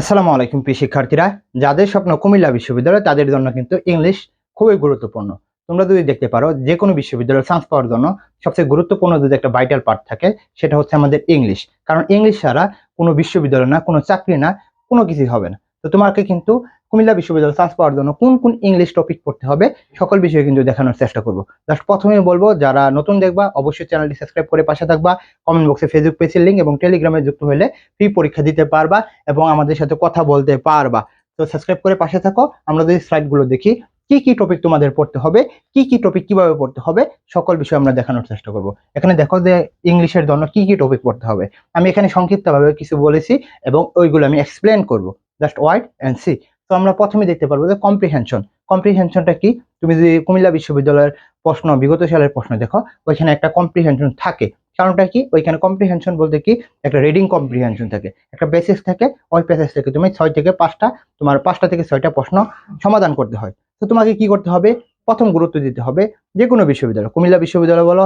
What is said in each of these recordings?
আসসালামু আলাইকুম প্রিয় শিক্ষার্থীরা। যাদের স্বপ্ন কুমিল্লা বিশ্ববিদ্যালয়, তাদের জন্য কিন্তু ইংলিশ খুবই গুরুত্বপূর্ণ। তোমরা যদি দেখতে পারো যে কোনো বিশ্ববিদ্যালয়ে চান্স পাওয়ার জন্য সবচেয়ে গুরুত্বপূর্ণ যদি একটা ভাইটাল পার্ট থাকে, সেটা হচ্ছে আমাদের ইংলিশ। কারণ ইংলিশ ছাড়া কোনো বিশ্ববিদ্যালয় না, কোনো চাকরি না, কোনো কিছুই হবে না। তো তোমাকে কিন্তু কুমিল্লা বিশ্ববিদ্যালয়ে চান্স পাওয়ার জন্য কোন কোন ইংলিশ টপিক পড়তে হবে, সকল বিষয়ে কিন্তু দেখানোর চেষ্টা করব। জাস্ট প্রথমে বলব, যারা নতুন দেখবা, অবশ্যই চ্যানেলটি সাবস্ক্রাইব করে পাশে থাকবা। কমেন্ট বক্সে ফেসবুক পেজের লিঙ্ক এবং টেলিগ্রামে যুক্ত হলে ফ্রি পরীক্ষা দিতে পারবা এবং আমাদের সাথে কথা বলতে পারবা। তো সাবস্ক্রাইব করে পাশে থাকো, আমরা যদি স্লাইডগুলো দেখি, কি কি টপিক তোমাদের পড়তে হবে, কি কি টপিক কীভাবে পড়তে হবে, সকল বিষয় আমরা দেখানোর চেষ্টা করব। এখানে দেখো যে ইংলিশের জন্য কি কি টপিক পড়তে হবে। আমি এখানে সংক্ষিপ্তভাবে কিছু বলেছি এবং ওইগুলো আমি এক্সপ্লেন করব। জাস্ট ওয়াইট অ্যান্ড সি তো আমরা প্রথমে দেখতে পারব যে কম্প্রিহেনশন কম্প্রিহেনশনটা কি? তুমি যদি কুমিল্লা বিশ্ববিদ্যালয়ের প্রশ্ন, বিগত সালের প্রশ্ন দেখো, ওইখানে একটা কম্প্রিহেনশন থাকে। কারণটা কি? ওইখানে কম্প্রিহেনশন বলতে কি? একটা রিডিং কম্প্রিহেনশন থাকে। একটা বেসিস থাকে, ওই বেসিস থেকে তুমি ছয় থেকে পাঁচটা, তোমার পাঁচটা থেকে ছয়টা প্রশ্ন সমাধান করতে হয়। তো তোমাকে কি করতে হবে? প্রথম গুরুত্ব দিতে হবে যে কোনো বিশ্ববিদ্যালয়, কুমিল্লা বিশ্ববিদ্যালয় বলো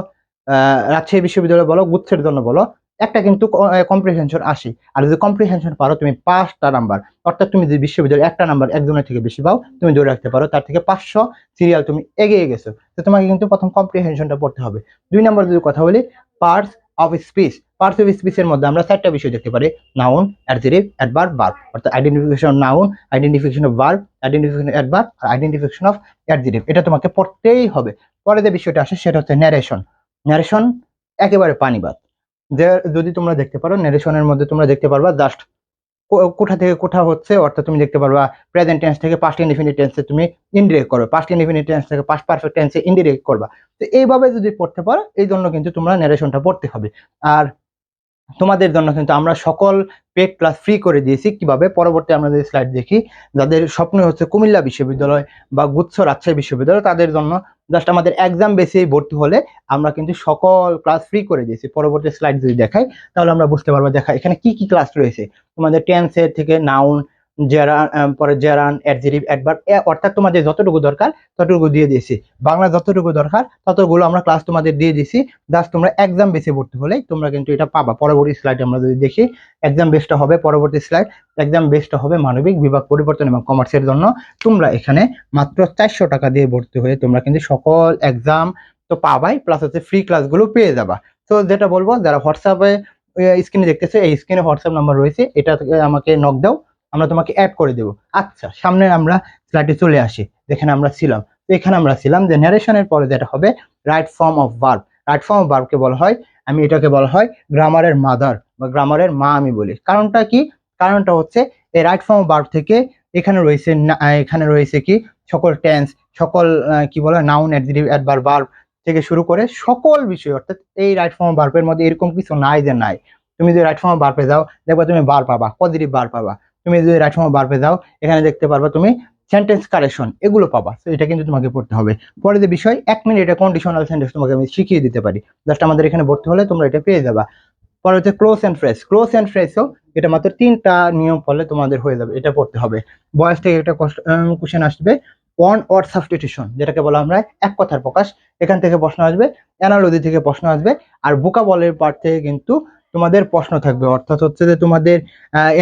রাজশাহী বিশ্ববিদ্যালয় বলো, গুচ্ছের জন্য বলো একটা কিন্তু কম্প্রিহেনশন আসে। আর যদি কম্প্রিহেনশন পারো, তুমি পাঁচটা নাম্বার অর্থাৎ তুমি যদি বিশ্ববিদ্যালয়ে একটা নাম্বার একজনের থেকে বেশি পাও, তুমি ধরে রাখতে পারো, তার থেকে পাঁচশো সিরিয়াল তুমি এগিয়ে গেছো। তো তোমাকে কিন্তু প্রথম কম্প্রিহেনশনটা পড়তে হবে। দুই নম্বর যদি কথা বলি parts of speech parts of স্পিচের মধ্যে আমরা চারটা বিষয় দেখতে পারি নাউন অ্যাডজেটিভ অ্যাডভার্ব ভার্ব অর্থাৎ identification noun identification of verb identification adverb R identification of adjective এটা তোমাকে পড়তেই হবে। পরে যে বিষয়টা আসে, সেটা হচ্ছে ন্যারেশন ন্যারেশন একেবারে পানিবাদ। যে যদি তোমরা দেখতে পারো নেরেশনের মধ্যে তোমরা দেখতে পারবা জাস্ট কোথা থেকে কোঠা হচ্ছে, অর্থাৎ তুমি দেখতে পারবা প্রেজেন্ট টেন্স থেকে পাস্ট ইনডিফিনিট টেন্সে তুমি ইনডিরেক্ট করবে। পাস্ট ইনডিফিনিট টেন্স থেকে পাস্ট পারফেক্ট টেন্সে ইনডিরেক্ট করবা। তো এইভাবে যদি পড়তে পারো এই জন্য কিন্তু তোমরা নেরেশনটা পড়তে হবে। আর তোমাদের জন্য কিন্তু আমরা সকল পেড ক্লাস ফ্রি করে দিয়েছি। কীভাবে? পরবর্তী আমরা যদি স্লাইড দেখি, যাদের স্বপ্ন হচ্ছে কুমিল্লা বিশ্ববিদ্যালয় বা গুচ্ছ রাজশাহী বিশ্ববিদ্যালয়, তাদের জন্য জাস্ট আমাদের এক্সাম বেসেই ভর্তি হলে আমরা কিন্তু সকল ক্লাস ফ্রি করে দিয়েছি। পরবর্তী স্লাইড যদি দেখাই, তাহলে আমরা বুঝতে পারব, দেখা, এখানে কি কি ক্লাস রয়েছে? তোমাদের টেন্সের থেকে নাউন জেরান পরে জেরান অ্যাডজেটিভ অ্যাডভার্ব অর্থাৎ তোমাদের যতটুকু দরকার ততটুকু দিয়ে দিয়েছি। বাংলা যতটুকু দরকার ততগুলো আমরা ক্লাস তোমাদের দিয়ে দিয়েছি জাস্ট তোমরা এক্সাম বেসে ভর্তি হলে তোমরা কিন্তু এটা পাবা। পরবর্তী স্লাইড আমরা যদি দেখি এক্সাম বেসটা হবে পরবর্তী স্লাইড এক্সাম বেসটা হবে মানবিক বিভাগ পরিবর্তন এবং কমার্সের জন্য। তোমরা এখানে মাত্র চারশো টাকা দিয়ে ভর্তি হয়ে তোমরা কিন্তু সকল এক্সাম তো পাবাই প্লাস হচ্ছে ফ্রি ক্লাসগুলো পেয়ে যাবা। তো যেটা বলব, যারা হোয়াটসঅ্যাপে স্ক্রিনে দেখতেছে, এই স্ক্রিনে হোয়াটসঅ্যাপ নাম্বার রয়েছে। এটা আমাকে নক দাও। আমরা তোমাকে অ্যাড করে দেবো। আচ্ছা সামনে আমরা স্লাইডে চলে আসি। যেখানে আমরা ছিলাম। তো এখানে আমরা ছিলাম যে ন্যারেশনের পরে যেটা হবে right form of verb right form of ভার্বকে বলা হয়, আমি এটাকে বলা হয় গ্রামারের মাদার বা গ্রামারের মা আমি বলি। কারণটা কি? কারণটা হচ্ছে, এই রাইট ফর্ম অফ ভার্ব থেকে এখানে রয়েছে এখানে রয়েছে কি? সকল টেন্স সকল কি বলে নাউন অ্যাডজেটিভ অ্যাডভার্ব ভার্ব থেকে শুরু করে সকল বিষয়, অর্থাৎ এই রাইট ফর্ম অফ ভার্বের মধ্যে এরকম কিছু নাই যে নাই। তুমি যদি রাইট ফর্ম ভার্বে যাও, দেখবা তুমি বার পাবা পজিটিভ বার পাবা। তুমি যদি রাইট অফ ভার্বে যাও, এখানে দেখতে পারবা তুমি সেন্টেন্স কারেকশন এগুলো পাবা। তো এটা কিন্তু তোমাকে পড়তে হবে। পরে যে বিষয়, এক মিনিট এটা কন্ডিশনাল সেন্টেন্স তোমাকে আমি শিখিয়ে দিতে পারি। জাস্ট আমাদের এখানে ভর্তি হলে তোমরা এটা পেয়ে যাবা। পরে হচ্ছে clause and phrase clause and ফ্রেশও এটা মাত্র তিনটা নিয়ম ফলে তোমাদের হয়ে যাবে, এটা পড়তে হবে। বয়স থেকে একটা কোশ্চেন আসবে। ওয়ান ওয়ার্ড সাবস্টিটিউশন যেটাকে বলা আমরা এক কথার প্রকাশ। এখান থেকে প্রশ্ন আসবে অ্যানালজি থেকে প্রশ্ন আসবে। আর বোকা বলের পার্ট থেকে কিন্তু তোমাদের প্রশ্ন থাকবে। অর্থাৎ হচ্ছে যে তোমাদের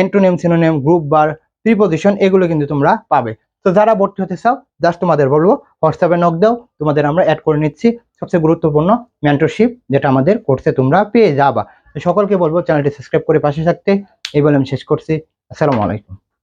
এন্টোনেম সিনোনেম গ্রুপ বার প্রিপোজিশন এগুলো কিন্তু তোমরা পাবে। তো যারা ভর্তি হতে চাও জাস্ট তোমাদের বলব, হোয়াটসঅ্যাপে নক দাও, তোমাদের আমরা অ্যাড করে নিচ্ছি সবচেয়ে গুরুত্বপূর্ণ মেন্টরশিপ যেটা আমাদের কোর্সে তোমরা পেয়ে যাবা। সকলকে বলব চ্যানেলটি সাবস্ক্রাইব করে পাশে থাকতে। এই বলে আমি শেষ করছি। আসসালামু আলাইকুম।